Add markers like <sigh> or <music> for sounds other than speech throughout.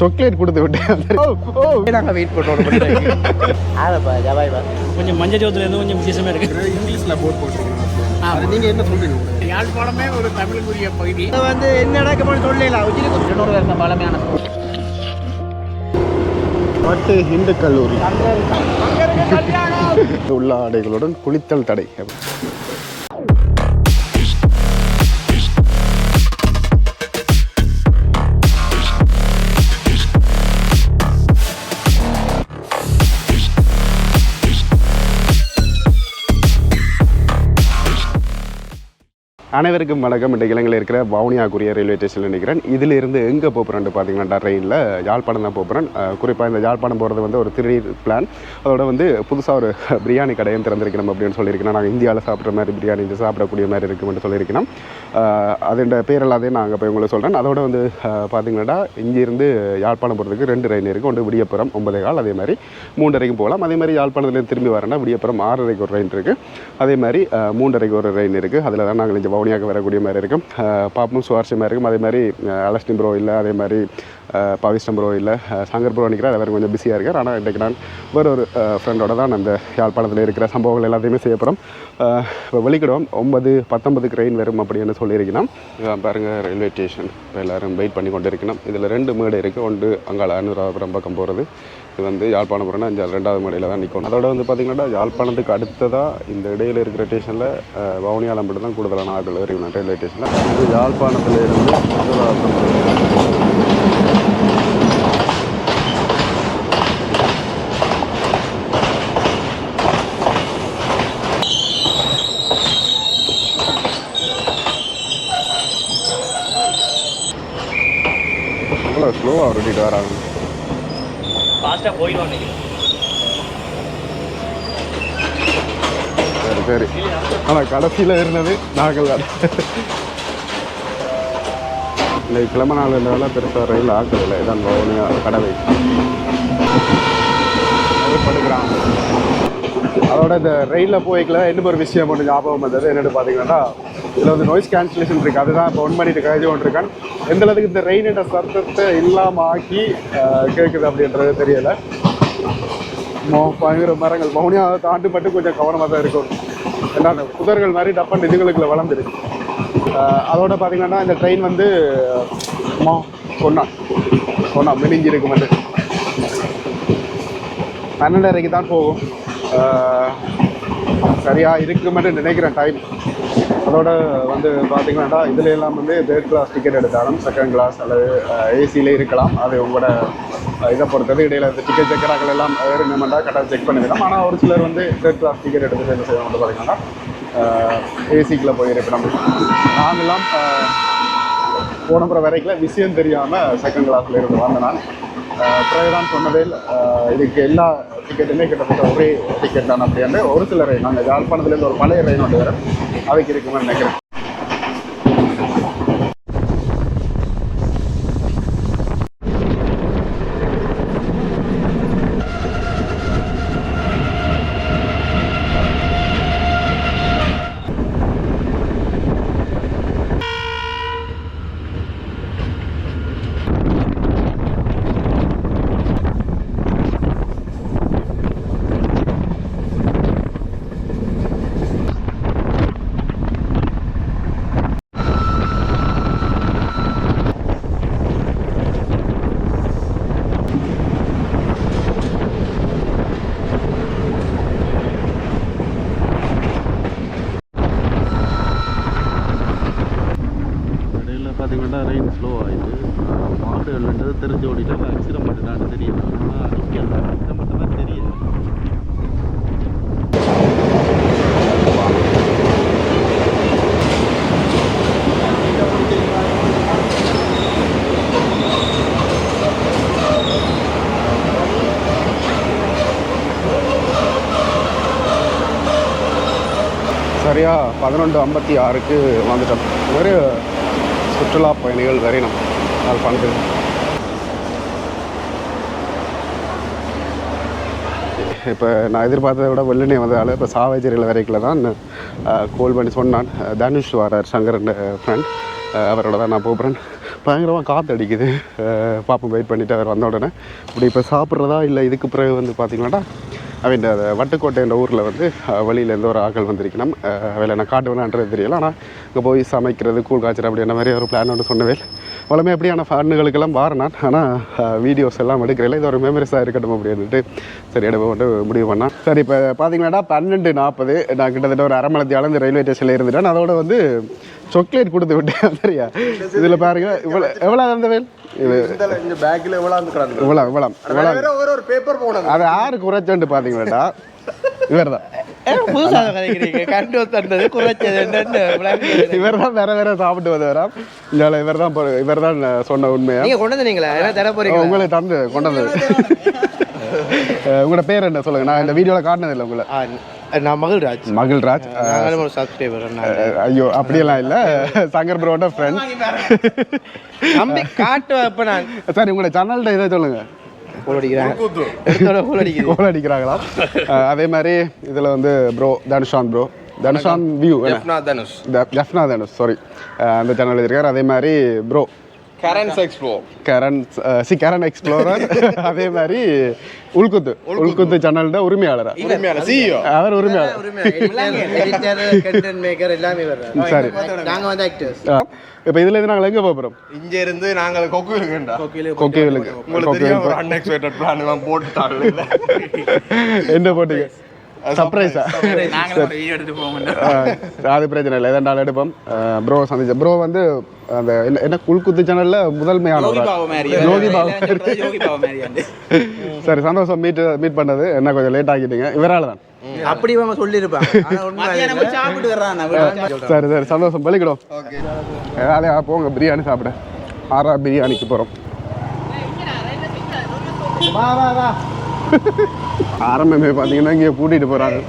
Chocolate கொடுத்து விட்டேன். நாங்கள் வெயிட் பண்ணுறோம் கொஞ்சம் மஞ்சள் ஜோத்துல இருந்து கொஞ்சம் விசேஷமா இருக்கு. இங்கிலீஷில் போட் போட்டுருக்கீங்க. அது நீங்கள் என்ன சொல்கிறீங்க யாழ்ப்பாணமே ஒரு தமிழுக்குரிய பகுதி. இது வந்து என்ன நடக்கும்னு சொல்லலாம். உச்சிக்கு இருநூறு வருஷம் பழமையான பட்டு இந்து கல்லூரி. உள்ள ஆடைகளுடன் குளித்தல் தடை. அனைவருக்கும் வணக்கம். இன்றைக்கு இலங்கையில் இருக்கிற வவுனியாக்குரிய ரயில்வே ஸ்டேஷனில் நிற்கிறேன் இதிலிருந்து எங்கே போகிறேன் பார்த்தீங்கன்னா ட்ரெயினில் யாழ்ப்பாணம் தான் போகிறேன் குறிப்பாக இந்த யாழ்ப்பாணம் போகிறது வந்து ஒரு திரு பிளான் அதோட வந்து புதுசாக ஒரு பிரியாணி கடையும் திறந்திருக்கணும் அப்படின்னு சொல்லியிருக்கணும். நாங்கள் இந்தியாவில் சாப்பிட்ற மாதிரி பிரியாணி இது சாப்பிடக்கூடிய மாதிரி இருக்கும்னு சொல்லியிருக்கணும். அதோட பேரெல்லாதே நான் அங்கே போய் உங்களை சொல்கிறேன் அதோட வந்து பார்த்தீங்கன்னா இங்கேருந்து யாழ்ப்பாணம் போகிறதுக்கு ரெண்டு ரயில் இருக்குது ஒன்று விடியப்புறம் ஒன்பதே கால் அதே மாதிரி மூன்றரைக்கும் போகலாம். அதே மாதிரி யாழ்ப்பாணத்துலேருந்து திரும்பி வரேன்னா விடியப்புறம் ஆறரைக்கு ஒரு ரயில் இருக்குது அதே மாதிரி மூன்றரைக்கு ஒரு ரயில் இருக்குது அதில் தான் நாங்கள் இங்கே வவுனியாவுக்கு வரக்கூடிய மாதிரி இருக்கும். அஹ், பார்ப்போம் சுவாரஸ்யமாக இருக்கும். அதே மாதிரி அலஸ்டின் ப்ரோ இல்லை அதே மாதிரி பவிஷ்டம் ப்ரோ இல்லை சங்கர் ப்ரோ நிற்கிறார் அவர் கொஞ்சம் பிஸியாக இருக்கார். ஆனால் இன்றைக்கு நான் வேறு ஒரு ஃப்ரெண்டோட தான் அந்த யாழ்ப்பாணத்தில் இருக்கிற சம்பவங்கள் எல்லாத்தையுமே செய்ய போகிறோம் இப்போ வெளிக்கிடுவோம் ஒன்பது பத்தொன்பது ட்ரெயின் வரும் அப்படின்னு சொல்லியிருக்கணும் பாருங்கள் ரயில்வே ஸ்டேஷன் இப்போ எல்லோரும் வெயிட் பண்ணி கொண்டு இருக்கணும் இதில் ரெண்டு மேடு இருக்குது ஒன்று அங்காள அனுராபுரம் பக்கம் போகிறது இது வந்து யாழ்ப்பாணம் போகிறோன்னா இந்த ரெண்டாவது மடையில் தான் நிற்கும் அதோட வந்து பார்த்திங்கன்னா யாழ்ப்பாணத்துக்கு அடுத்ததாக இந்த இடையில் இருக்கிற ஸ்டேஷனில் வவுனியாலம் மட்டும் தான் கூடுதலான ஆட்கள் இருக்கணும் ரயில்வே ஸ்டேஷனில் இது யாழ்ப்பாணத்தில் இருந்து அனுராபுரம் இவ்வளோ ஸ்லோவாக ஓட்டிட்டு வராங்க ஃபாஸ்ட்டாக போயிடும் சரி சரி. ஆனால் கடைசியில் இருந்தது நாங்கள் தான். இல்லை கிழமை நாள் இருந்தாலும் பெருசாக ரயில் ஆக்குறதில்ல இதான் வவுனியா கடவை. படுக்கிறான். அதோட இந்த ரயிலில் போய்க்கல இன்னும் ஒரு விஷயம் ஒன்று ஞாபகம் வந்தது. என்னென்னு பார்த்தீங்கன்னா இதில் வந்து நாய்ஸ் கேன்சலேஷன் இருக்குது அதுதான் இப்போ ஒன் பண்ணிட்டு கழிச்சு கொண்டிருக்கேன். எந்த அளவுக்கு இந்த ரெயினோட சத்தத்தை இல்லாமல் ஆக்கி கேட்குது அப்படின்றது தெரியலை. மோ பயங்கர மரங்கள். மௌனியாக தாண்டி மட்டும் கொஞ்சம் கவனமாக தான் இருக்கும். ஏன்னா புதர்கள் மாதிரி டப்பன் இதுகளுக்குள்ள வளர்ந்துருக்கு. அதோட பார்த்தீங்கன்னா இந்த ட்ரெயின் வந்து மோ சொன்னான் சொன்னான் மெலிஞ்சி இருக்கும் வந்து பன்னெண்டரைக்கு தான் போகும். சரியாக சரியா நினைக்கிறேன் டைம் அதோட வந்து பார்த்தீங்கன்னா இதுல எல்லாம் வந்து தேர்ட் கிளாஸ் டிக்கெட் எடுத்தாலும் செகண்ட் கிளாஸ் அல்லது ஏசியில் இருக்கலாம். அது உங்களோட இதை பொறுத்தது இடையில இந்த டிக்கெட் செக்கராக்கள் எல்லாம் வேணுமெண்டா கரெக்டாக செக் பண்ணிடலாம். ஆனால் ஒரு சிலர் வந்து தேர்ட் கிளாஸ் டிக்கெட் எடுத்து என்ன செய்யணும் வந்து பார்த்தீங்கன்னா ஏசிக்குள்ளே போயிருக்கணும் நாங்களாம் ஆஹ், போன வரைக்கும் விஷயம் தெரியாமல் செகண்ட் கிளாஸில் இருந்து வந்தேன் நான். பிரதான் சொன்னதில் இதுக்கு எல்லா டிக்கெட்டுமே கிட்டத்தட்ட ஒரே டிக்கெட் தான் அப்படின்ட்டு ஒரு சில ரயில் நாங்கள் யாழ்ப்பாணத்துலேருந்து ஒரு பழைய ரயில் ஒன்று வரும் அவைக்கு இருக்குமே நினைக்கிறேன் இடையில பார்த்தீங்கன்னா ரெயின் ஸ்லோ ஆகிட்டு மாடு மாடுகள்ன்றது தெரிஞ்ச ஓடிட்டு ஆக்சிடென்ட் பண்ணிட்டான்னு தெரியல ஆனால் நிற்கல ஆக்சிடென்ட் மட்டும் தெரியல சரியாக பதினொன்று ஐம்பத்தி ஆறுக்கு வந்துட்டோம். ஒரு சுற்றுலா பயணிகள் வரையணும் பண்ணுறது இப்போ நான் எதிர்பார்த்ததை விட வெள்ளனே வந்ததால் இப்போ சாவேச்சேரியில் வரைக்கில் தான் கோல் பண்ணி சொன்னான். தனுஷ் வரார் சங்கரன் ஃப்ரெண்ட் அவரோட தான் நான் போகிறேன். பயங்கரமாக காற்று அடிக்குது. அஹ் பாப்போம் வெயிட் பண்ணிவிட்டு அவர் வந்த உடனே. இப்படி இப்போ சாப்பிட்றதா இல்லை இதுக்கு பிறகு வந்து பார்த்தீங்கன்னா ஐ மீன் அந்த uh, வட்டுக்கோட்டைன்ற ஊரில் வந்து uh, வழியிலேருந்து ஒரு ஆக்கள் வந்திருக்கணும். Uh, வேலை நான் காட்டுவேனான்றது தெரியல. ஆனால் இங்கே போய் சமைக்கிறது கூழ் காய்ச்சல் அப்படின்ற மாதிரி ஒரு பிளான் ஒன்று சொன்னவே வளமே எப்படியான ஃபேனுகளுக்கெல்லாம் வார நான். ஆனால் வீடியோஸ் எல்லாம் எடுக்கிறேன் இது ஒரு மெமரிஸாக இருக்கட்டும் அப்படின்ட்டு சரி எடுப்ப வந்து முடிவு பண்ணான். சரி இப்போ பார்த்தீங்கன்னா பன்னெண்டு நாற்பது நான் கிட்டத்தட்ட ஒரு அரை மணி அளந்து ரயில்வே ஸ்டேஷனில் இருந்துட்டேன். அதோட வந்து சாக்லேட் கொடுத்து விட்டேன் சரியா இதில் பாருங்க இவ்வளோ எவ்வளோ அந்த வேல்? இது பேக்கில் எவ்வளோ இவ்வளோ இவ்வளோ இவ்வளோ ஒரு ஒரு பேப்பர் போனது. அது யாரு குறைச்சோன்ட்டு பார்த்தீங்களாடா இவர் தான் புதுசாக கதைக்கிறீங்க கண்டு தந்தது குறைச்சது இவர் தான் வேற வேற சாப்பிட்டு வந்தவரா? இதில் இவர் தான் இவர் தான் சொன்ன உண்மையா? நீங்க கொண்டு வந்தீங்களா என்ன தர போறீங்க உங்களுக்கு தந்து கொண்டு வந்தது. <laughs> உங்களோட பேர் என்ன சொல்லுங்க? நான் இந்த வீடியோவில் காட்டினது இல்லை உங்களை நான் மகிழ்ராஜ். மகிழ்ராஜ். ஐயோ அப்படியெல்லாம் இல்லை. சங்கர் ப்ரோட ஃப்ரெண்ட் நம்பி காட்டு அப்ப நான். சரி உங்களோட சேனல்கிட்ட இதை சொல்லுங்க. கோல் அடிக்கிறாங்களா? அதே மாதிரி இதில் வந்து bro Dhanushan bro Dhanushan view Dhanush. Jaffna Dhanush sorry அந்த சேனல் இருக்கார் அதே மாதிரி ப்ரோ கரன்ஸ் எக்ஸ்ப்ளோ கரண் சி கரண் எக்ஸ்ப்ளோரர் அதே மாதிரி உள்குத்து. உள்குத்து. சேனல்ட உரிமையாளரா? உரிமையான சிஇஓ அவர் உரிமையாளர். எடிட்டர் கண்டென்ட் மேக்கர் எல்லாமே <laughs> வர்றாங்க சரி. நாங்க வந்து ஆக்டர்ஸ் இப்போ இதுல இருந்து நாங்கள் எங்கே போகிறோம் இங்க இருந்து நாங்கள் கொக்கு இருக்கேன்டா கொக்கைவிலுக்கு உங்களுக்கு தெரியும் ஒரு அன்எக்ஸ்பெக்டட் பிளான் எல்லாம் போட்டுட்டாங்க <laughs> என்ன போட்டீங்க? சர்ப்ரைஸா நாங்களும் ஒரு வீடியோ எடுத்து போவோம் அது பிரச்சனை இல்லை. எதாண்டாலும் எடுப்போம். ப்ரோ சந்திச்ச ப்ரோ வந்து அந்த என்ன என்ன உள்குத்து சேனல்ல முதன்மையான யோகி சரி சந்தோஷம் மீட் மீட் பண்ணது. என்ன கொஞ்சம் லேட் ஆக்கிட்டீங்க. இவரால தான் அப்படி சாப்பிட்டு வர்றான் சரி சரி சந்தோஷம். பலிக்கிடும் வேலையா போங்க. பிரியாணி சாப்பிட. ஆறா பிரியாணிக்கு போகிறோம் வா வா வா. ஆரம்பமே பார்த்தீங்கன்னா இங்கே கூட்டிகிட்டு போகிறாங்க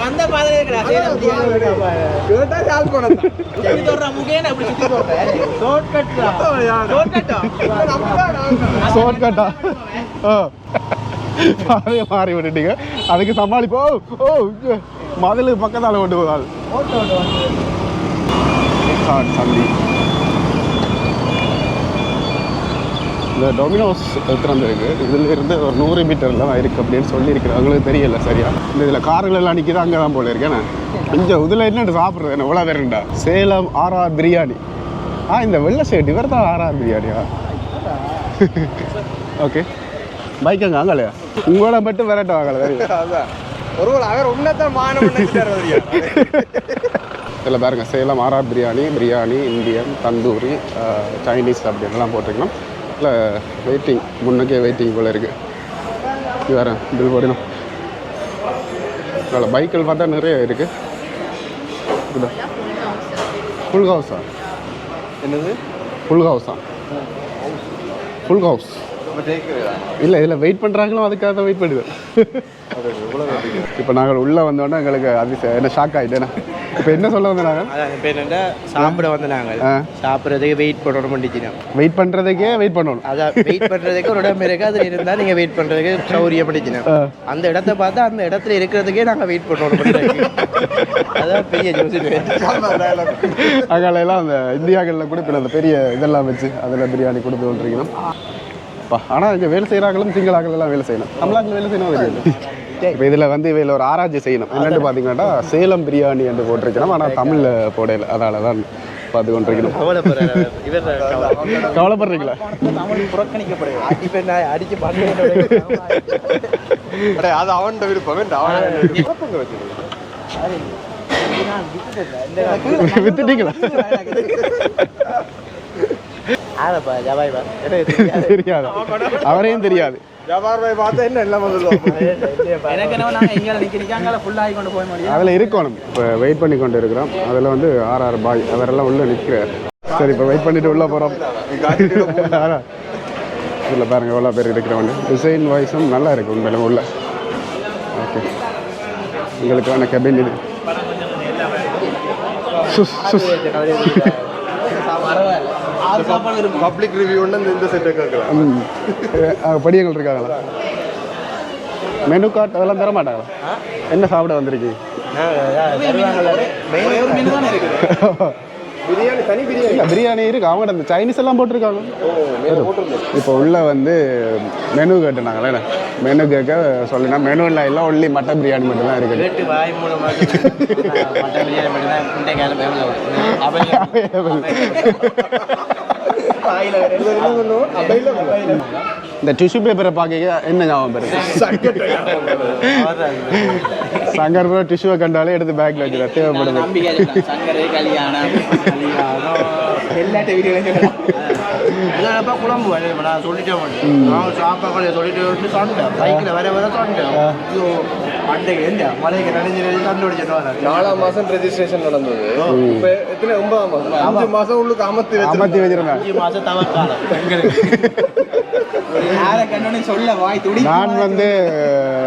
வந்த பாதையில இருக்கடா சேலம் எப்படி சொல்றா முகேன அப்படி சுத்தி போற ஷார்ட் கட்ரா ஷார்ட் கட்டா ஷார்ட் கட்டா ஆ. பாதையை மாறி விட்டுட்டீங்க. அதுக்கு சமாளிப்போ. ஓ மதில் பக்கத்தால் கொண்டு போதால் சந்தி இந்த டொமினோஸ் திறந்துருக்கு இதுல இருந்து ஒரு நூறு மீட்டர்ல தான் இருக்கு அப்படின்னு சொல்லியிருக்கிறேன் அவங்களுக்கு தெரியல சரியா? இந்த இதில் கார்கள் எல்லாம் நிற்கிது அங்கே தான் போல இருக்கேன் இங்கே இதில் என்னட்டு சாப்பிட்றது? என்ன உள்ள வேறுண்டா சேலம் ஆர்ஆர் பிரியாணி. ஆ இந்த வெள்ளை ஷர்ட் இவர் தான் ஆர்ஆர் பிரியாணியா? <laughs> ஓகே பைக் அங்கே அங்கலையா உங்களோட மட்டும் விரட்ட வாங்கல தெரியும் <laughs> ஒருவேளை அவர் உன்னதான் இதில் பாருங்க Salem RR biryani biryani Indian tandoori Chinese அப்படின்லாம் போட்டிருக்கணும். இல்லை வெயிட்டிங் முன்னுக்கே வெயிட்டிங் போல் இருக்குது வேறு பில் போடணும். அதில் பைக்கில் பார்த்தா நிறைய இருக்குது? ஃபுல் ஹவுஸா என்னது? ஃபுல் ஹவுஸா ஃபுல் ஹவுஸ் இல்லை இதில் வெயிட் பண்ணுறாங்களோ அதுக்காக தான் வெயிட் பண்ணுவேன் இப்போ நாங்கள் உள்ளே வந்தோடனே எங்களுக்கு அது என்ன ஷாக் ஆகிட்டேன் இப்போ என்ன சொல்ல நாங்கள் இப்போ என்னன்னா சாப்பிட வந்து நாங்கள். சாப்பிட்றதுக்கு வெயிட் பண்ணணும் பண்ணிச்சுனா வெயிட் பண்ணுறதுக்கே வெயிட் பண்ணணும். அதான் வெயிட் பண்றதுக்கு ஒரு இடம் இருக்கு. அதுல இருந்தா நீங்க வெயிட் பண்றதுக்கு சௌரியம் பண்ணிச்சுனா. அந்த இடத்த பார்த்தா அந்த இடத்துல இருக்கிறதுக்கே நாங்க வெயிட் பண்ணணும். அதான் பெரிய ஜோசியம் அங்காலையெல்லாம் அந்த இந்தியாக்களில் கூட இப்போ அந்த பெரிய இதெல்லாம் வச்சு அதில் பிரியாணி கொடுத்து கொண்டிருக்கணும் ஆனால் இங்கே வேலை செய்கிறாங்களும் சிங்களாக்கள் எல்லாம் வேலை செய்யணும் தமிழாக்கள் வேலை செய்யணும் இப்போ இதில் வந்து இவையில் ஒரு ஆராய்ச்சி செய்யணும். என்னென்னு பார்த்தீங்கன்னா சேலம் பிரியாணி என்று போட்டிருக்கணும் ஆனால் தமிழில் போடையில அதனால தான் பார்த்து கொண்டிருக்கணும் கவலைப்படுறீங்களா <laughs> <laughs> அது அவன் விருப்பம் வித்துட்டீங்களா ஆரப்பா ஜபாய் பா? <laughs> தெரியாது. அவரையும் தெரியாது. பாய் பார்த்தா என்ன எல்லாம் <laughs> அதில் இருக்கணும். இப்போ வெயிட் பண்ணி கொண்டு இருக்கிறோம். அதில் வந்து ஆர் ஆர் பாய் அவரெல்லாம் உள்ளே நிற்கிறார் சரி இப்போ வெயிட் பண்ணிட்டு உள்ளே போகிறோம் இதில் <laughs> பாருங்க எவ்வளோ பேர் இருக்கிறவங்க. டிசைன் வைஸும் நல்லா இருக்கு உண்மையில உள்ள. ஓகே உங்களுக்கான கெபின் இது. சுஸ், சுஸ். பப்ளிக் ரிவ்யூ ஒன்று இந்த செட்டை கேட்கலாம். படியங்கள் இருக்காங்களா? மெனு கார்ட் அதெல்லாம் தர மாட்டாங்களா என்ன சாப்பிட மீன் இருக்குது? <laughs> பிரியாணி தனி பிரியாணி. இல்ல, பிரியாணி இருக்கு. அவங்க இந்த சைனீஸ் எல்லாம் போட்டிருக்காங்க. இப்போ உள்ள வந்து மெனு கேட்டுனாங்களே மெனு கேட்க சொல்லினா மெனுவில் எல்லாம் ஒன்லி <laughs> மட்டன் பிரியாணி மட்டும் தான் இருக்குது இந்த டிஷ்யூ பேப்பரை பார்க்க என்ன ஞாபகம் பெருது சங்கர் ப்ரோ டிஷ்யூவை கண்டாலே எடுத்து பேக்கில் வச்சுருவா தேவைப்படுது. குழம்பு சொல்லிட்டேன் சொல்லிட்டு சொன்னேன் பைக்கில் வர வர ஐயோ. அன்றைக்கு என்ன மலைக்கு நனைஞ்சு நனைஞ்சு கண்டுபிடிச்சிட்டு வரேன் நாலாம் மாசம் ரெஜிஸ்ட்ரேஷன் நடந்தது இப்ப எத்தனை ஒன்பதாம் மாசம் அஞ்சு மாசம் உள்ளுக்கு அமர்த்தி வச்சு அமர்த்தி வச்சிருந்தேன் அஞ்சு மாதம் தவக்காலம் யாரை கண்டோன்னு சொல்ல வாய் துடி நான் வந்து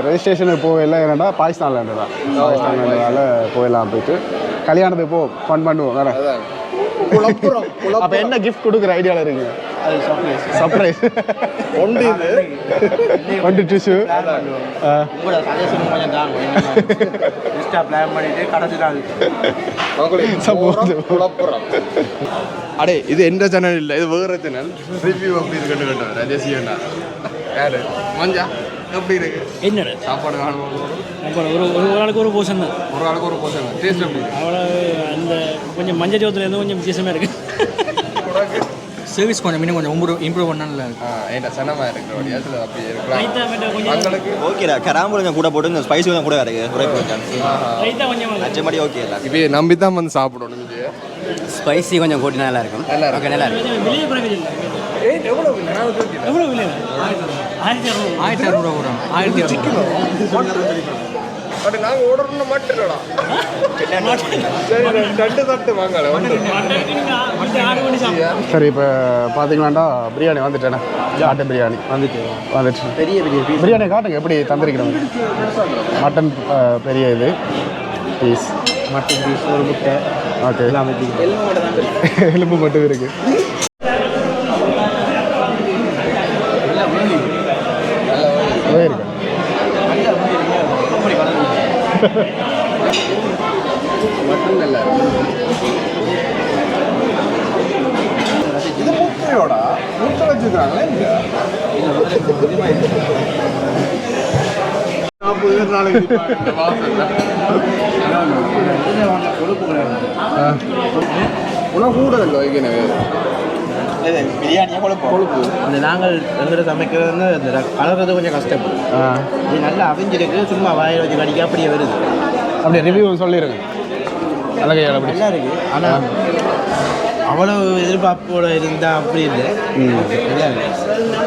ரெஜிஸ்ட்ரேஷனுக்கு போகல என்னடா பாகிஸ்தானில் இருந்ததா பாகிஸ்தான்ல போயிடலாம் போயிட்டு கல்யாணத்துக்கு போ ஃபன் பண்ணுவோம் வேற அப்போ என்ன கிஃப்ட் கொடுக்குற ஐடியாவில் இருக்கு சர்ப்ரைஸ் சர்ப்ரைஸ் ஒன்று இது. ஒன்று டிஷ்யூ உங்களோட சஜஷன் கொஞ்சம் தாங்க இன்ஸ்டா பிளான் பண்ணிட்டு கடைசி குழப்புறம் <laughs> அடே இது எந்த சேனல் இல்ல இது வேற சேனல் ரிவ்யூ அப்படி இருக்குன்னு கேட்டேன் ரஜேசி அண்ணா யாரு? மஞ்சா? எப்படி இருக்கு? என்னடா சாப்பாடு ஒரு ஒரு ஒரு ஆளுக்கு ஒரு போர்ஷன் தான். ஒரு ஆளுக்கு ஒரு போசங்க டேஸ்ட் எப்படி இருக்கு? அவ்வளோ அந்த கொஞ்சம் மஞ்சள் ஜோத்துலேருந்து கொஞ்சம் வித்தியாசமாக இருக்குது சர்வீஸ் கொஞ்சம் இன்னும் கொஞ்சம் இம்ப்ரூவ் இம்ப்ரூவ் பண்ணல ஆ, என்ன சனமா இருக்கு வழியாத்துல அப்படி இருக்கலாம். ரைத்தா மட்டும் கொஞ்சம் உங்களுக்கு ஓகேடா கராம்பு கொஞ்சம் கூட போட்டு இந்த ஸ்பைஸ் கொஞ்சம் கூட இருக்கு உரைப்பு கொஞ்சம் அச்சமடி ஓகே இல்லை இப்போ நம்பி தான் வந்து சாப்பிடணும் இது. ஸ்பைசி கொஞ்சம் கூட்டினா நல்லா இருக்கும். நல்லா இருக்கும். நல்லா இருக்கும் எவ்வளோ ஆயிரத்தி அறுநூறு. ஆயிரத்தி வரும் ஆயிரத்தி பட் நாங்க ஓடணும்னு மட்டும் இல்லடா. சரி ரெண்டு தட்டு வாங்கல சரி இப்போ பார்த்தீங்களாண்டா பிரியாணி வந்துட்டேனே மட்டன் பிரியாணி. வந்துட்டு. வந்துட்டு பெரிய பெரிய பீஸ் பிரியாணி காட்டுங்க எப்படி தந்திருக்கிறோம். மட்டன் பெரிய இது. பீஸ் மட்டன் பீஸ் ஒரு முட்டை. ஓகே. எலும்பு மட்டும் இருக்கு. அதே இருக்கு மட்டும் நல்லா இது முட்டையோட முட்டை வச்சுக்கிறாங்களே நாற்பது நாளைக்கு உனக்கு கூட இல்லை வைக்கணும். பிரியாணியாக கொழுப்பு. அந்த நாங்கள் எங்கிட்ட சமைக்கிறது வந்து இந்த கலர்றது கொஞ்சம் கஷ்டப்படும் ஆ. இது நல்லா அவிஞ்சிருக்கு. சும்மா வாயில் வச்சு கடிக்க அப்படியே வருது. அப்படியே ரிவ்யூ சொல்லிடுங்க அழகையால் அப்படி நல்லா இருக்கு. ஆனால் அவ்வளோ எதிர்பார்ப்போட இருந்தா அப்படி இல்லை.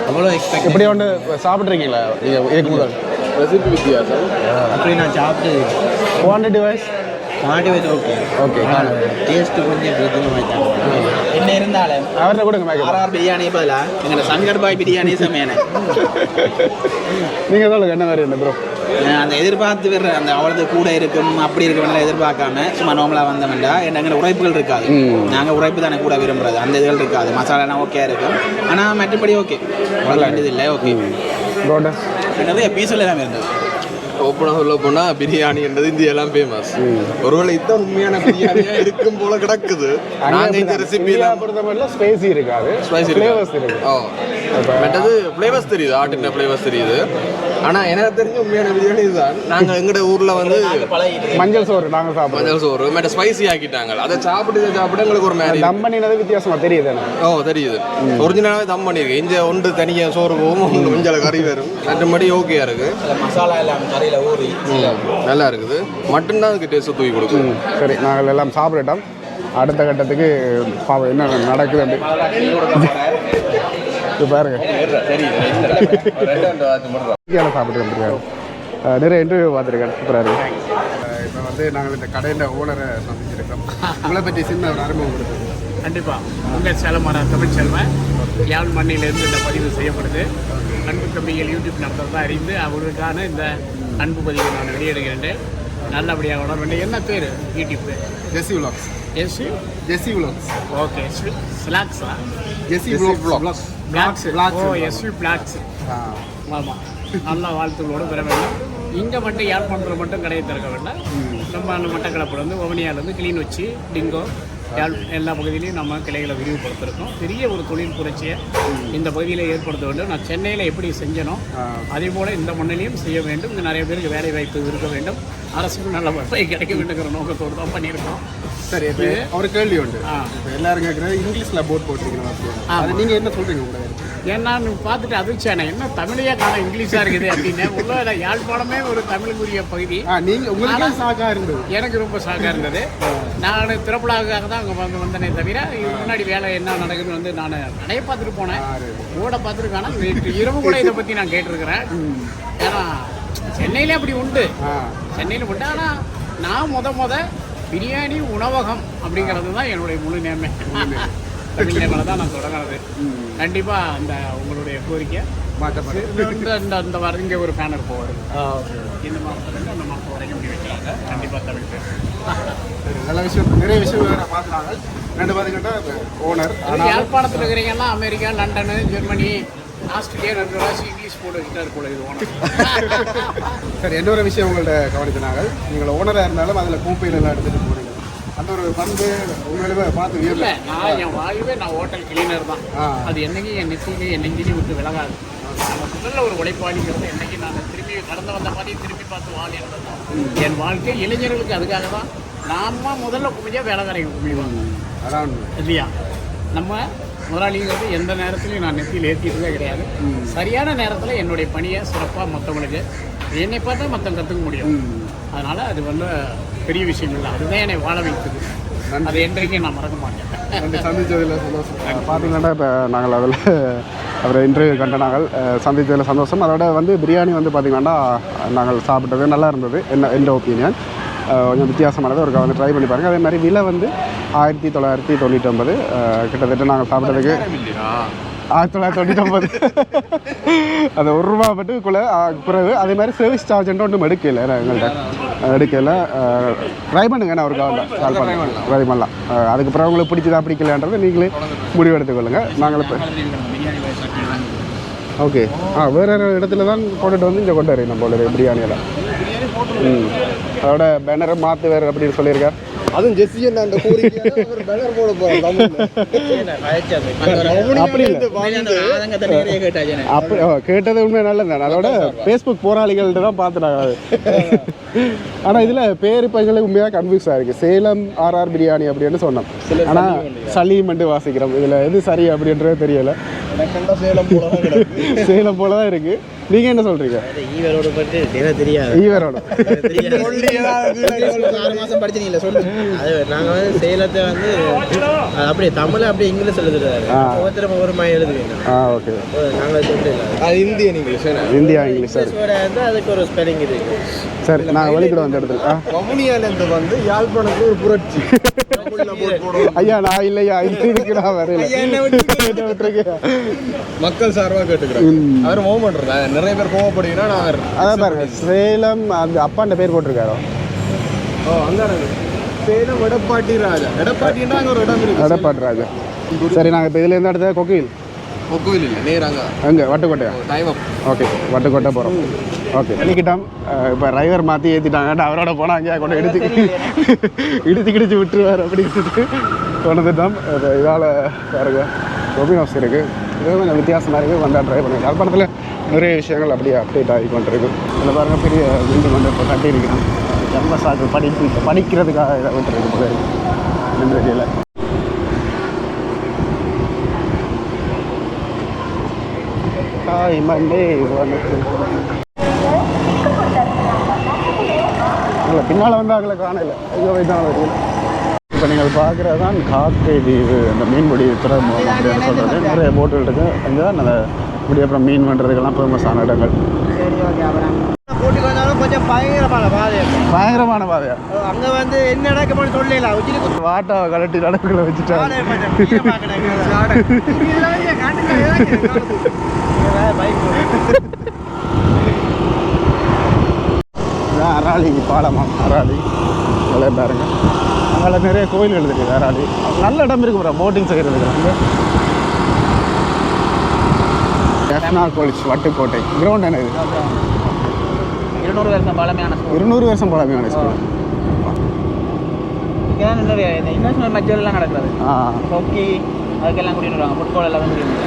அவ்வளோ எக்ஸ்பெக்ட் இப்படி ஒன்று சாப்பிட்ருக்கீங்களா நீங்கள் இதுக்கு முதல். ரெசிபி வித்தியாசம். அப்படி நான் சாப்பிட்டு குவான்டிட்டி வைஸ் மாட்டி வச்சு ஓகே ஓகே டேஸ்ட்டு கொஞ்சம் பிரச்சனை ஆயிட்டாங்க என்ன இருந்தாலும் அவர்கிட்ட கொடுங்க ஆர்ஆர் பிரியாணி பதிலா எங்களை சங்கர் பாய் பிரியாணி சமையன நீங்கள் சொல்லுங்க என்ன மாதிரி என்ன ப்ரோ அந்த எதிர்பார்த்து வர்ற அந்த அவ்வளவு கூட இருக்கும் அப்படி இருக்க எதிர்பார்க்காம சும்மா நார்மலாக வந்தோம்டா எங்கள் உழைப்புகள் இருக்காது நாங்கள் உழைப்பு தானே கூட விரும்புறது அந்த இதுகள் இருக்காது மசாலாலாம் ஓகே இருக்கும் ஆனால் மற்றபடி ஓகே அவ்வளோ இல்லை ஓகே நிறைய பீஸில் எல்லாமே இருந்தது ஓப்பனாக சொல்ல போனா பிரியாணி என்றது இந்தியா எல்லாம் ஃபேமஸ் ஒருவேளை இதுதான் உண்மையான பிரியாணியா இருக்கும் போல கிடக்குது. நாங்க இந்த ரெசிபி எல்லாம் பொறுத்த மட்டும் ஸ்பைசி இருக்காது. ஸ்பைசி ஃப்ளேவர்ஸ் இருக்கு ஓ மற்றது ஃப்ளேவர்ஸ் தெரியுது. ஆட்டின ஃப்ளேவர்ஸ் தெரியுது. ஆனா எனக்கு தெரிஞ்ச உண்மையான பிரியாணி இதுதான். நாங்க எங்கட ஊர்ல வந்து மஞ்சள் சோறு நாங்கள் சாப்பிடுவோம் மஞ்சள் சோறு மற்ற ஸ்பைசி ஆக்கிட்டாங்க. அதை சாப்பிட்டு இதை சாப்பிட எங்களுக்கு ஒரு மாதிரி தம் பண்ணினது வித்தியாசமா தெரியுது ஓ தெரியுது. ஒரிஜினலாகவே தம் பண்ணியிருக்கு இங்க ஒன்று தனியாக சோறு போகும் ஒன்று மஞ்சள் கறி வரும். மற்றபடி ஓகேயா இருக்கு. மசாலா எல்லாம் கறியில் ஊறி. நல்லா இருக்குது. மட்டன் தான் அதுக்கு டேஸ்ட் தூக்கி கொடுக்கும். ம், சரி நாங்கள் எல்லாம் சாப்பிட்டுட்டோம் அடுத்த கட்டத்துக்கு பாவம் என்ன நடக்குது இது பாருங்க. சாப்பிட்டு வந்துருக்காரு. நிறைய இன்டர்வியூ பார்த்துருக்கேன் சூப்பராக இருக்கு. இப்போ வந்து நாங்கள் இந்த கடையின் ஓனரை சந்திச்சிருக்கோம். உங்களை பற்றி சின்ன ஒரு அறிமுகம் கொடுத்து கண்டிப்பாக உங்கள் செலமான தமிழ் செல்வன் யாழ் மண்ணிலிருந்து இந்த பதிவு செய்யப்படுது. அன்பு தம்பிகள் யூடியூப் நம்பர் தான் அறிந்து அவர்களுக்கான இந்த அன்பு பதிவை நான் வெளியிடுகின்றேன் நல்லபடியாக வேண்டும் என்ன பேர்? YouTube Jessie vlogs yes Jessie vlogs okay ஸ்லாக்ஸா Jessie vlogs. Blogs Vlogs. Oh yes blogs ஆமாம் நல்ல வாழ்த்துக்களோடு பெற வேண்டும் இங்கே மட்டும் யாழ்ப்பாணத்தில் மட்டும் கடையை திறக்கவில்லை நம்ம அந்த மட்டக்களப்புலேருந்து ஒவனியாலேருந்து கிளீன் வச்சு டிங்கோ எல்லா பகுதியிலையும் நம்ம கிளைகளை விரிவுபடுத்திருக்கோம். பெரிய ஒரு தொழில் புரட்சியை இந்த பகுதியில் ஏற்படுத்த வேண்டும். நான் சென்னையில் எப்படி செஞ்சனோ அதே போல் இந்த மண்ணிலையும் செய்ய வேண்டும். இங்கே நிறைய பேருக்கு வேலை வாய்ப்பு இருக்க வேண்டும். அரசுக்கு நல்ல வாய்ப்பு கிடைக்க வேண்டுங்கிற நோக்கத்தோடு தான் பண்ணியிருக்கோம். சரி இப்போ ஒரு கேள்வி உண்டு. ஆ. இப்போ எல்லாரும் கேட்குறது இங்கிலீஷில் போட் போட்டிருக்கணும் அப்படியே அது நீங்கள் என்ன சொல்கிறீங்க கூட ஏன்னா பார்த்துட்டு அதிர்ச்சியானே என்ன? தமிழையே காண இங்கிலீஷாக இருக்குது அப்படின்னு. உள்ள யாழ்ப்பாணமே ஒரு தமிழுக்குரிய பகுதி. நீங்கள் உங்களுக்கு சாக்கா இருந்தது. எனக்கு ரொம்ப ஷாக்காக இருந்தது. நான் திறப்பலாக தான் அங்கே வந்து வந்தனே தவிர இது முன்னாடி வேலை என்ன நடக்குதுன்னு வந்து நான் நிறைய பார்த்துட்டு போனேன். ஓட பார்த்துருக்கானா? நேற்று இரவு கூட இதை பற்றி நான் கேட்டிருக்கிறேன். ஏன்னா சென்னையில அப்படி உண்டு. சென்னையில் உண்டு. ஆனால் நான் முத முத பிரியாணி உணவகம் அப்படிங்கிறது தான் என்னுடைய முழு நேமே தமிழ் நேமில் தான் நான் தொடங்கினது கண்டிப்பாக அந்த உங்களுடைய கோரிக்கை. இந்த இந்த இந்த வாரம் இங்கே ஒரு பேனர் போவார் இந்த மாதத்துலேருந்து அந்த மாதம் வரைக்கும் இப்படி வைக்கிறாங்க. கண்டிப்பாக தமிழ் பேர். நல்ல விஷயம் நிறைய விஷயம் பார்க்குறாங்க. ரெண்டு பார்த்தீங்கன்னா ஓனர் யாழ்ப்பாணத்தில் இருக்கிறீங்கன்னா அமெரிக்கா லண்டனு ஜெர்மனி ஆஸ்திரேலியா ரெண்டு ராசி இங்கிலீஷ் போட்டு வச்சுட்டாரு போல இது ஓனர் சரி இன்னொரு விஷயம் உங்கள்ட்ட கவனிச்சினாங்க நீங்கள். ஓனராக இருந்தாலும் அதில் கூப்பையில் எல்லாம் எடுத்துகிட்டு போகிறீங்க அந்த ஒரு பண்பு உண்மையிலுமே பார்த்து இல்லை நான் என் வாழ்வே நான் ஹோட்டல் கிளீனர் தான். அது என்னைக்கும் என் நெத்தியிலே என் நெஞ்சிலையும் விட்டு விலகாது. நம்ம முதல்ல ஒரு உழைப்பாளிங்கிறது என்னைக்கு நான் திரும்பி கடந்து வந்த மாதிரி திரும்பி பார்த்து வாழ் என்பது என் வாழ்க்கை இளைஞர்களுக்கு அதுக்காக தான். நாம முதல்ல குமிஞ்சா வேலைக்காரங்க குமிவாங்க அதான். இல்லையா? நம்ம முதலாளிங்கிறது எந்த நேரத்துலையும் நான் நெத்தியில் ஏற்றிட்டதே கிடையாது. சரியான நேரத்தில் என்னுடைய பணியை சிறப்பாக மற்றவங்களுக்கு என்னை பார்த்தா மற்றவங்க கற்றுக்க முடியும். அதனால் அது வந்து பெரிய விஷயம் இல்லை. அதுதான் என்னை வாழ வைத்தது. அது என்றைக்கும் நான் மறக்க மாட்டேன். சந்திச்சதில் சந்தோஷம். பார்த்தீங்கன்னா இப்போ நாங்கள் அதில் அவரை இன்டர்வியூ கண்ட நாங்கள் சந்தித்ததில் சந்தோஷம். அதோட வந்து பிரியாணி வந்து பார்த்திங்கன்னா நாங்கள் சாப்பிட்டது நல்லா இருந்தது. என்ன எந்த ஒப்பீனியன் கொஞ்சம் வித்தியாசமானது. ஒரு வந்து ட்ரை பண்ணி பாருங்கள் அதே மாதிரி விலை வந்து ஆயிரத்தி தொள்ளாயிரத்தி தொண்ணூற்றி ஒன்பது கிட்டத்தட்ட நாங்கள் சாப்பிட்டதுக்கு ஆயிரத்தி தொள்ளாயிரத்தி தொண்ணூற்றி ஒன்பது அது ஒரு ரூபா மட்டுக்குள்ளே பிறகு அதே மாதிரி சர்வீஸ் சார்ஜ் ஒன்றும் எடுக்கல. எங்கள்கிட்ட எடுக்கல. ட்ரை பண்ணுங்க நான் ஒரு கால் கால் பண்ண ட்ரை பண்ணலாம். அதுக்கு பிறகு உங்களுக்கு பிடிச்சதா பிடிக்கலன்றது நீங்களே முடிவு எடுத்துக்கொள்ளுங்க. நாங்கள் இப்போ ஓகே ஆ வேறு இடத்துல தான் கொண்டுட்டு வந்து இங்கே கொண்டு வரேன் நம்ம போல பிரியாணியில் ம். அதோட பேனரை மாற்று வேறு அப்படின்னு சொல்லியிருக்கார் அதுவும் ஜெஸ்ஸி என்ன அந்த கோரிக்கை பேனர் போட போகிறோம் அப்படி கேட்டது உண்மை நல்லது தான். அதோட ஃபேஸ்புக் போராளிகள்ட்ட தான் பார்த்துட்டாங்க அது. ஆனால் இதில் பேர் இப்போ எங்களுக்கு உண்மையாக கன்ஃபியூஸாக இருக்குது சேலம் ஆர்ஆர் பிரியாணி அப்படின்னு சொன்னோம். ஆனால் சலீம் மட்டும் வாசிக்கிறோம். இதில் எது சரி அப்படின்றது தெரியல. சேலம் போல தான் இருக்குது நீங்கள் என்ன சொல்கிறீங்க ஈவரோட பற்றி எனக்கு தெரியாது. ஈவரோட. ஆறு மாதம் படிச்சீங்களா சொல்லு. அது நாங்கள் வந்து சேலத்தை வந்து அப்படியே தமிழ் அப்படியே இங்கிலீஷ் எழுதுறாரு. ஒவ்வொருத்தரும் ஒவ்வொரு மாதிரி எழுதுவீங்க. ஆ ஓகே. நாங்கள் சொல்லல அது இந்தியன் இங்கிலீஷ் இந்தியா இங்கிலீஷ் வந்து அதுக்கு ஒரு ஸ்பெல்லிங் இருக்கு. சரி நாங்கள் வெளிக்கிட அந்த இடத்துல. வவுனியாலேருந்து வந்து யாழ்ப்பாணத்தில் ஒரு புரட்சி. போட்டு. <laughs> ஐயா நான் இல்லையா? இது இருக்கு நான் விட்டுருக்கேன் மக்கள் சார்பாக கேட்டுக்கிறேன். அவர் கோவம் பண்ணுறேன் நிறைய பேர் கோவப்படுங்கன்னா நான் அதான் பாருங்க சேலம் அந்த அப்பாண்ட பேர் போட்டிருக்காரோ? ஓ இடம் சேலம் எடப்பாட்டி ராஜா. எடப்பாட்டின்னா அங்கே ஒரு இடம் இருக்கு. எடப்பாடி ராஜா. சரி நாங்கள் இப்போ இதில் எந்த இடத்துல எங்கே வட்டுக்கோட்டையா? ஓகே வட்டுக்கோட்டை போகிறோம் ஓகே பண்ணிக்கிட்டோம் இப்போ டிரைவர் மாற்றி ஏற்றிட்டாங்க அவரோட போனால் அங்கேயே கொண்டு எடுத்து இடிச்சு கிடிச்சு விட்டுருவார் அப்படின்னு சொல்லிட்டு கொண்டுட்டோம் இதால் பாருங்க ரொபின் ஹவுஸ் இருக்குது இது கொஞ்சம் வித்தியாசமாக இருக்குது வந்தால் ட்ரை பண்ணுங்க. யாழ்ப்பாணத்தில் நிறைய விஷயங்கள் அப்படியே அப்டேட் ஆகி கொண்டிருக்கு. இதில் பாருங்கள் பெரிய பில்டிங் வந்து இப்போ கட்டி இருக்கிறோம் ஜன்மசாக்கு படிப்பு படிக்கிறதுக்காக இதை விட்டுருக்கு போல இருக்கு நிம்மதியில் ஹாய் மண்டே இல்லை பின்னால் வந்து அகல காணல. போய் தான் வருது இப்போ நீங்கள் பார்க்குறது தான் காக்கை தீவு அந்த மீன்பிடி துறைமுகம் அப்படின்னு சொல்கிறது நிறைய போட்டுகள் இருக்குது அங்கே தான் அந்த இப்படி அப்புறம் மீன் பண்ணுறதுக்கெல்லாம் ஃபேமஸான இடங்கள். கொஞ்சம் பயங்கரமான பாதை. பயங்கரமான பாதையா? அங்கே வந்து என்ன நடக்கும்னு சொல்லலாம் உச்சிக்கு வாட்டாவை கலட்டி நடக்குள்ள வச்சுட்டா. <laughs> இதான் அராளி பாலமா அராளி. நல்லா பாருங்க. அங்கே நிறைய கோயில்கள் இருக்குது அராளி. நல்ல இடம் இருக்கு ப்ரோ போட்டிங் செய்கிறதுக்கு அங்கே. எஃப்னா கோலிச் வட்டுக்கோட்டை. கிரவுண்ட் என்ன இது இருநூறு வருஷம் பழமையான இருநூறு வருஷம் பழமையான ஸ்கூல் இங்கே நிறைய இந்த இன்டர்நேஷனல் மேட்ச் எல்லாம் நடக்கிறது ஹாக்கி அதுக்கெல்லாம் கூட்டிட்டு வருவாங்க. ஃபுட்பால் எல்லாம் கூட்டிட்டு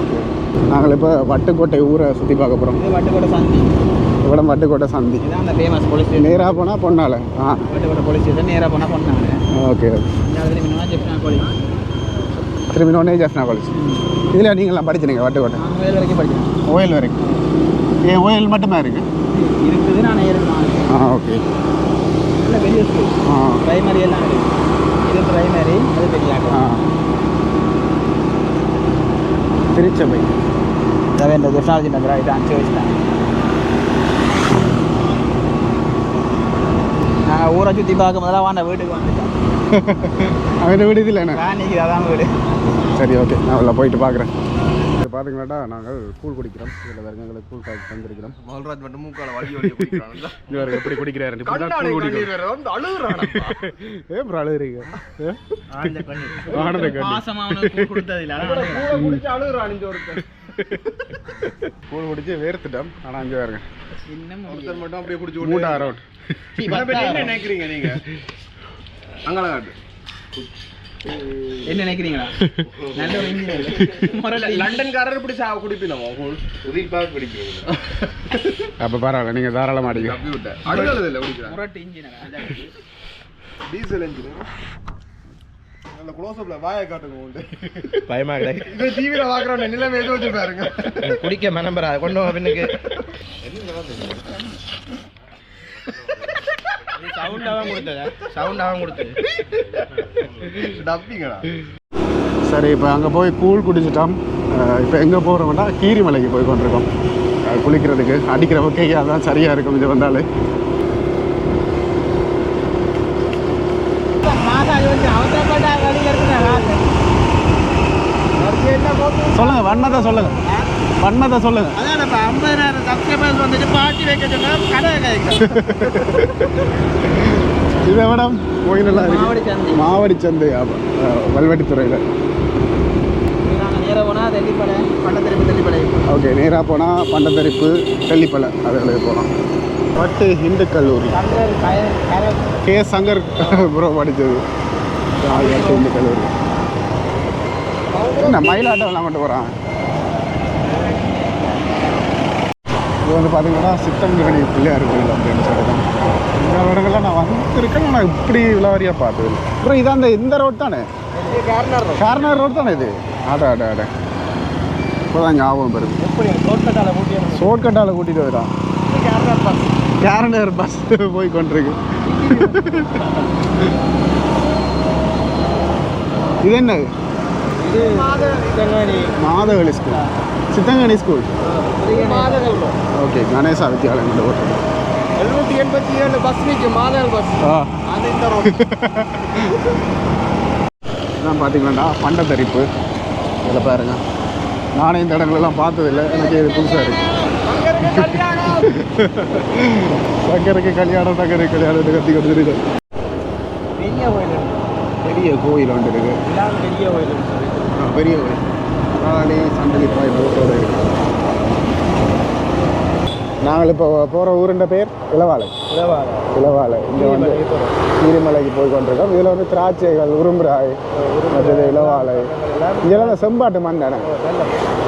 ஓகே நாங்கள் இப்போ வட்டுக்கோட்டை ஊரை சுற்றி பார்க்க போகிறோம். இது வட்டுக்கோட்டை சந்தி. இவ்வளோ வட்டுக்கோட்டை சந்தி. அந்த ஃபேமஸ் போலீஸ் ஸ்டேஷன் நேராக போனால் பொன்னால ஆ. வட்டுக்கோட்டை போலீஸ் ஸ்டேஷன் நேராக போனால் பண்ணாங்க ஓகே இங்கே மினிமம் ஜெப்னா காலேஜ் திரும்பி ஒன்னே ஜெஃப்னா காலேஜ் இதில் நீங்களாம் படிச்சிருங்க வட்டுக்கோட்டை? வேலை வரைக்கும் படிக்கிறேன் ஓயல் வரைக்கும். ஏன் ஓயல் மட்டுமே இருக்குது இருக்குது நான் ஆ ஓகே. நல்ல பெரிய ஸ்கூல் ஆ. பிரைமரி எல்லாம் இருக்குது இது பிரைமரி அது பெரிய ஆ. திருச்சபை. இந்த டெக்னாலஜி நகரா இது அஞ்சு வயசு தான் நாங்கள் ஊரை சுற்றி பார்க்க முதல்ல வாண்ட வீட்டுக்கு வந்துட்டோம் <laughs> அவன் வீடு என்ன? வேனிக்கு அதான் வீடு. சரி ஓகே நான் உள்ள போயிட்டு பார்க்குறேன். இது பார்த்தீங்கன்னாட்டா நாங்கள் கூழ் குடிக்கிறோம். இதில் வேறு எங்களுக்கு கூழ் காய்ச்சி தந்திருக்கிறோம். மல்ராஜ் மட்டும் மூக்கால வலி வலி குடிக்கிறான்ல இவர் எப்படி குடிக்கிறாரு ஏன் ப்ரோ அழுகுறீங்க? ஆனந்த கூழ் குடிச்சு வேர்த்துட்டோம் ஆனால் அங்கே வேறுங்க இன்னும் ஒருத்தர் மட்டும் அப்படியே குடிச்சு மூட் விட்டு அரவுட் இவனை பத்தி என்ன நினைக்கிறீங்க நீங்க? அங்கல காட்டு. என்ன நினைக்கிறீங்களா? <laughs> நல்ல ஒரு இன்ஜினியர் லண்டன்காரர் இப்படி சா குடிப்பினோம்? உதிப்பாக குடிக்கிறது அப்போ பரவாயில்ல நீங்கள் தாராளமாக விட்டேன் அழுகிறது இல்லை குடிக்கிறான். முரட்டு இன்ஜினியர் டீசல் என்ஜின் <laughs> நல்ல க்ளோஸ்அப்ல வாயை காட்டுங்க உண்டு பயமா கிடையாது இது டிவியில பாக்குறோம் நிலைமை எது வச்சு பாருங்க. குடிக்க மனம்பரா கொண்டு பின்னுக்கு. சவுண்ட் அவன் கொடுத்ததா. சவுண்ட் அவன் கொடுத்தது. டப்பிங்கடா சரி இப்போ அங்கே போய் கூழ் குடிச்சிட்டோம். இப்போ எங்கே போகிறோம்னா கீரிமலைக்கு போய் கொண்டிருக்கோம். குளிக்கிறதுக்கு. அடிக்கிற வகைக்கு அதான் சரியாக இருக்கும் இது வந்தாலே. சொல்லுங்கள் வன்மத்தை சொல்லுங்கள் வன்மத்தை சொல்லுங்கள் அதான் இப்போ ஐம்பதாயிரம் சப்ஸ்கிரைபர்ஸ் வந்துட்டு பாட்டி வைக்க சொன்னா கடை இதை விட கோயிலெல்லாம் மாவடி இருக்கு. சந்தை. மாவடி சந்தை வல்வெட்டித்துறையில் நேராக போனால் தெல்லிப்படை பள்ளத்திருப்பு தெல்லிப்படை ஓகே நேராக போனால் பண்டத்தரிப்பு தெல்லிப்பலை அதில் போகலாம். பட்டு இந்து கல்லூரி. கே. சங்கர் ப்ரோ படித்தது இந்து கல்லூரி. என்ன மயிலாட்டம்லாம் கொண்டு போகிறான் இது வந்து பார்த்தீங்கன்னா சித்தங்கனி பிள்ளையார் கோயில் அப்படின்னு சொல்லிட்டு. இந்த இடங்கள்லாம் நான் வந்திருக்கேன் நான் இப்படி விளாவரியாக பார்த்தது. அப்புறம் இதான் அந்த இந்த ரோட் தானே? கார்னர் ரோட் தானே இது? அட அட அட. இப்போதான் ஞாபகம் கூட்டி ஷோர்ட்கட்டால் கூட்டிகிட்டு வரான். கேரனர் பஸ் போய் கொண்டிருக்கு. இது மாதங்கனி மாதவழி school. Siddhangani school. Okay Ganesha Vidyalayam போட்டு எழுநூத்தி எண்பத்தி ஏழு பஸ் நிற்கு மாதங்கள் பஸ் அது இந்த ரோடு <laughs> இதான் பண்டத்தரிப்பு. இதில் பாருங்க. நானே இந்த இடங்களெல்லாம் பார்த்ததில்லை. எனக்கு இது புதுசாக இருக்கு. <laughs> சங்கருக்கு கல்யாணம் சங்கருக்கு கல்யாணம் கத்தி கொடுத்துருக்கு பெரிய கோயில் பெரிய கோயில் ஒன்று இருக்கு பெரிய கோயில் பெரிய கோயில். ராணி சண்டலி பாய் போட்டோட இருக்கு நாங்கள் இப்போ போகிற ஊருன்ற பேர் இளவாலை. இளவாலை. இளவாலை. இங்கே வந்து கீரிமலைக்கு போய் கொண்டிருக்கோம் இதில் வந்து திராட்சைகள் உரும்புராய் மற்றது இளவாலை. இதெல்லாம் செம்பாட்டு மண் தானே?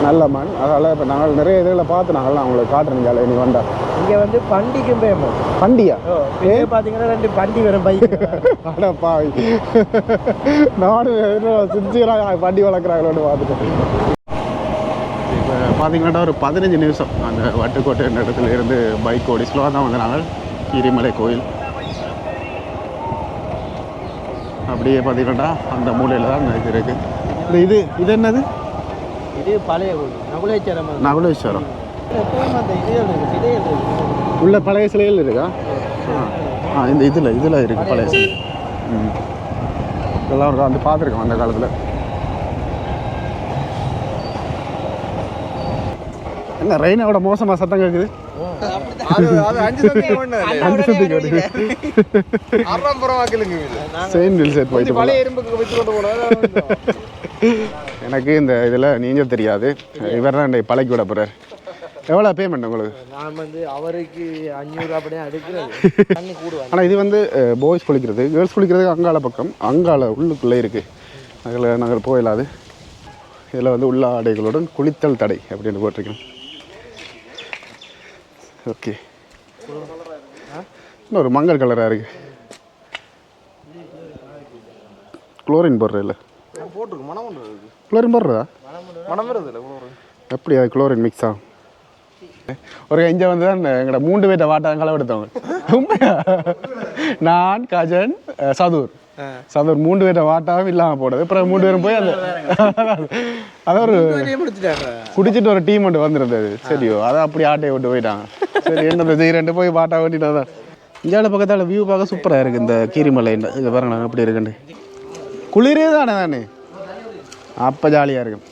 நல்ல மண். அதனால் இப்போ நாங்கள் நிறைய இதில் பார்த்து நாங்கள் உங்களுக்கு காட்டுறீங்க இனி வந்தா. இங்க வந்து பண்டிக்கும் பேமோ பண்டியா? ஏ? பாத்தீங்கன்னா ரெண்டு பண்டி வரும் பைக் <laughs> அட பாவி. நானும் சின்சியராக வண்டி வளர்க்குறாங்களோன்னு பார்த்துட்டு இப்போ பார்த்தீங்கன்னா ஒரு பதினஞ்சு நிமிஷம் அந்த வட்டுக்கோட்டை என்ற இடத்துல இருந்து பைக் ஓடி. ஸ்லோவாக தான் வந்து நாங்கள். கீரிமலை கோயில். அப்படியே பார்த்தீங்கன்னா அந்த மூலையில் தான் இது இருக்குது இது இது என்னது? இது பழைய நகுலேஸ்வரம் அந்த இருக்கு உள்ள பழைய சிலைகள் இருக்கா? ஆ. இந்த இதில் இதில் இருக்குது பழைய சிலை. ம். இதெல்லாம் வந்து பார்த்துருக்கோம் அந்த காலத்தில் என்ன ரெயினோட மோசமாக சத்தம் கேட்குது அது அது அஞ்சு சதவீதம் ஒண்ணு அஞ்சு சத்தம் கேட்குது அறம் புறம் வாக்கிலுங்க இது செயின் வில் செட் போயிட்டு போகலாம். பழைய இரும்புக்கு வித்து கொண்டு போனது எனக்கு இந்த இதில் நீஞ்ச தெரியாது. இவர் தான் என்னை பழக்கி விட போகிறார் எவ்வளோ பேமெண்ட் உங்களுக்கு? நான் வந்து அவருக்கு அஞ்சூறு அப்படியே கூடுவாங்க ஆனால் இது வந்து பாய்ஸ் குளிக்கிறது. கேர்ள்ஸ் குளிக்கிறது அங்கால பக்கம். அங்கால உள்ளுக்குள்ளே இருக்குது அதில் நாங்கள் போயிடாது இதில் வந்து உள்ள ஆடைகளுடன் குளித்தல் தடை அப்படின்னு போட்டிருக்கோம் ஓகே. இன்னொரு மஞ்சள் கலராக இருக்கு. குளோரின் போடுற இல்லை? போட்டுருக்கு. மனம் குளோரின் போடுறதா? மனம் வருது இல்லை எப்படி அது குளோரின் மிக்ஸ் ஆகும்? ஒரு இங்கே வந்து தான் எங்களோட மூன்று பேர்ட்ட வாட்டம் களவெடுத்தவங்க உண்மையா? நான் கஜன் அஹ், சதுர் சதுர் மூன்று பேர்ட்ட வாட்டாவும் இல்லாமல் போடுது அப்புறம் மூன்று பேரும் போய் அந்த அது ஒரு குடிச்சிட்டு ஒரு டீம் ஒன்று வந்திருந்தது. சரியோ அதை அப்படி ஆட்டையை விட்டு போயிட்டாங்க சரி என்ன செய்கிறேன்ட்டு போய் பாட்டா ஓட்டிட்டு தான் இந்தியாவில் பக்கத்தால் வியூ பார்க்க சூப்பராக இருக்குது இந்த கீரிமலை. இது பாருங்களேன் எப்படி இருக்குண்டு குளிரே தானே தானே? அப்போ ஜாலியாக இருக்கும்.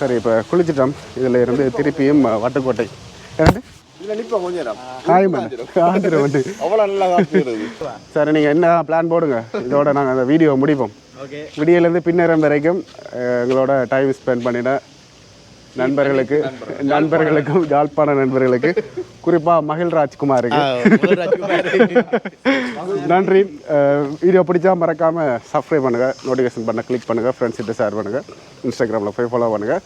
சரி இப்போ குளிச்சிட்டோம். இதில் இருந்து திருப்பியும் வட்டுக்கோட்டை. சரி நீங்கள் என்ன பிளான் போடுங்க? இதோட நாங்கள் அந்த வீடியோ முடிப்போம். விடியலேருந்து பின்னேறம் வரைக்கும் எங்களோட டைம் ஸ்பெண்ட் பண்ணின நண்பர்களுக்கு நண்பர்களுக்கும் யாழ்ப்பாண நண்பர்களுக்கு குறிப்பாக மகிழ் ராஜ்குமாருக்கு. நன்றி. வீடியோ பிடிச்சா மறக்காமல் சப்ஸ்கிரைப் பண்ணுங்கள் நோட்டிஃபிகேஷன் பண்ண கிளிக் பண்ணுங்கள் ஃப்ரெண்ட்ஸ்கிட்ட ஷேர் பண்ணுங்கள் இன்ஸ்டாகிராமில் போய் ஃபாலோ பண்ணுங்கள்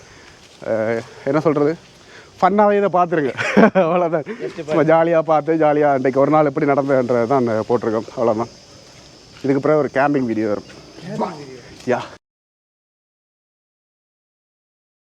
என்ன சொல்கிறது ஃபன்னாகவே இதை பார்த்துருங்க. அவ்வளோதான் சும்மா ஜாலியாக பார்த்து ஜாலியாக அன்றைக்கு ஒரு நாள் எப்படி நடந்ததுன்றது தான் போட்டிருக்கோம். அவ்வளோதான் இதுக்கு பிறகு ஒரு கேம்பிங் வீடியோ வரும். யா